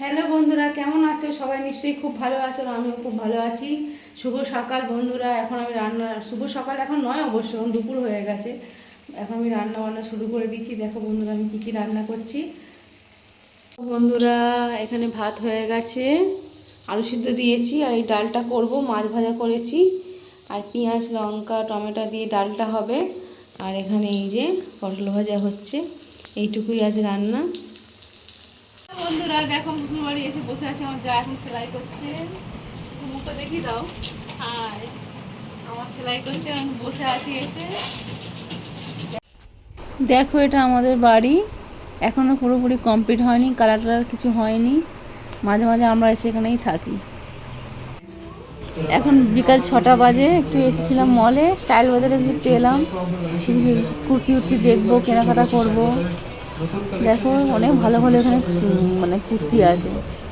Hello বন্ধুরা, কেমন আছো? সবাই নিশ্চয়ই খুব ভালো আছো আমিও খুব ভালো আছি। শুভ সকাল বন্ধুরা, এখন আমি রান্না, শুভ সকাল এখন নয় অবশ্য দুপুর হয়ে গেছে। এখন আমি রান্না বান্না শুরু করে দিচ্ছি। দেখো বন্ধুরা, আমি কী কী রান্না করছি। বন্ধুরা, এখানে ভাত হয়ে গেছে। আলু সিদ্ধ দিয়েছি আর এই ডালটা করব, মাছ ভাজা করেছি। আর পেঁয়াজ, লঙ্কা, টমেটো দিয়ে ডালটা হবে। আর এখানে এই যে পটল ভাজা হচ্ছে। এইটুকুই আজ রান্না। বন্ধুরা দেখো মুসুর বাড়ি এসে বসে আছে, আমার যা এখন সেলাই করছে। মুখটা দেখি দাও। হাই, আমার সেলাই করছে বসে আছি এসে। দেখো, এটা আমাদের বাড়ি। এখনও পুরোপুরি কমপ্লিট হয়নি কালার টালার কিছু হয়নি। মাঝে মাঝে আমরা এসে এখানেই থাকি। এখন বিকাল ছটা বাজে, একটু এসেছিলাম মলে স্টাইল বাজারে একটু কিছু কুর্তি উর্তি দেখব, কেনাকাটা করব। দেখো, অনেক ভালো ভালো এখানে মানে কুর্তি আছে।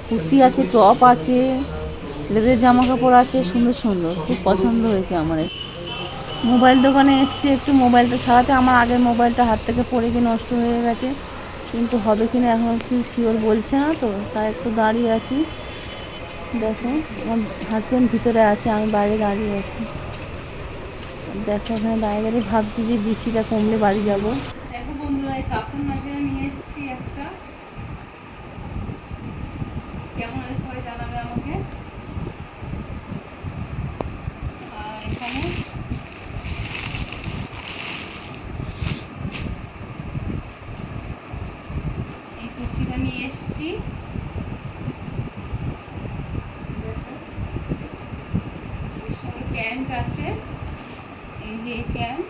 কুর্তি আছে, টপ আছে, ছেলেদের জামা কাপড় আছে, সুন্দর সুন্দর, খুব পছন্দ হয়েছে আমার। মোবাইল দোকানে এসছে একটু মোবাইলটা সারাতে, আমার আগের মোবাইলটা হাত থেকে পড়ে গিয়ে নষ্ট হয়ে গেছে, কিন্তু হবে কি না এখন কি শিওর বলছে না তো, তাই একটু দাঁড়িয়ে আছি। দেখো, আমার হাজব্যান্ড ভিতরে আছে, আমি বাইরে দাঁড়িয়ে আছি। দেখো, এখানে দাঁড়িয়ে দাঁড়িয়ে ভাবছি যে বৃষ্টিটা কমলে বাড়ি যাব। এই কাপড় নাচে নিয়ে এসেছি একটা। কেমন হয়েছে সবাই জানাবে আমাকে। আর এখানে এই কুর্তিটা নিয়ে এসেছি। এর সঙ্গে প্যান্ট আছে। এই যে প্যান্ট।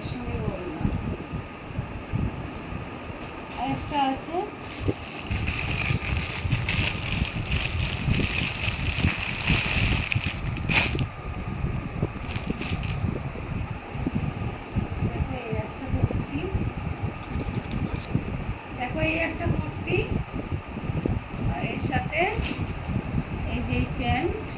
এর সঙ্গে ওড়না আরেকটা আছে। দেখো, এই একটা কুর্তি আর এর সাথে এই যে প্যান্ট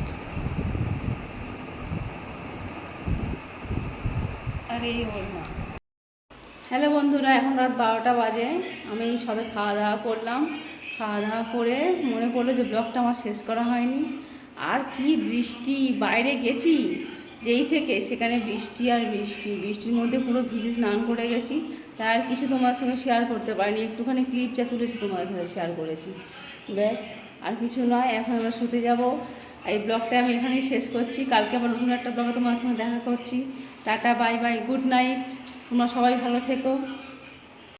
হ্যালো বন্ধুরা, এখন রাত বারোটা বাজে। আমি সবে খাওয়া দাওয়া করলাম। খাওয়া দাওয়া করে মনে পড়ল যে ব্লগটা আমার শেষ করা হয়নি। আর কি বৃষ্টি, বাইরে গেছি, যেই থেকে, সেখানে বৃষ্টি আর বৃষ্টি। বৃষ্টির মধ্যে পুরো ভিজে স্নান করে গেছি। তাই আর কিছু তোমার সঙ্গে শেয়ার করতে পারিনি। একটুখানি ক্লিপটা তুলেছি তোমার সাথে শেয়ার করেছি। ব্যাস, আর কিছু নয়, এখন আমরা শুতে যাব। এই ব্লগটা আমি এখানেই শেষ করছি। কালকে আবার নতুন একটা ব্লগে তোমার সঙ্গে দেখা করছি। Tata, bye bye, good night. তোমরা সবাই ভালো থেকো।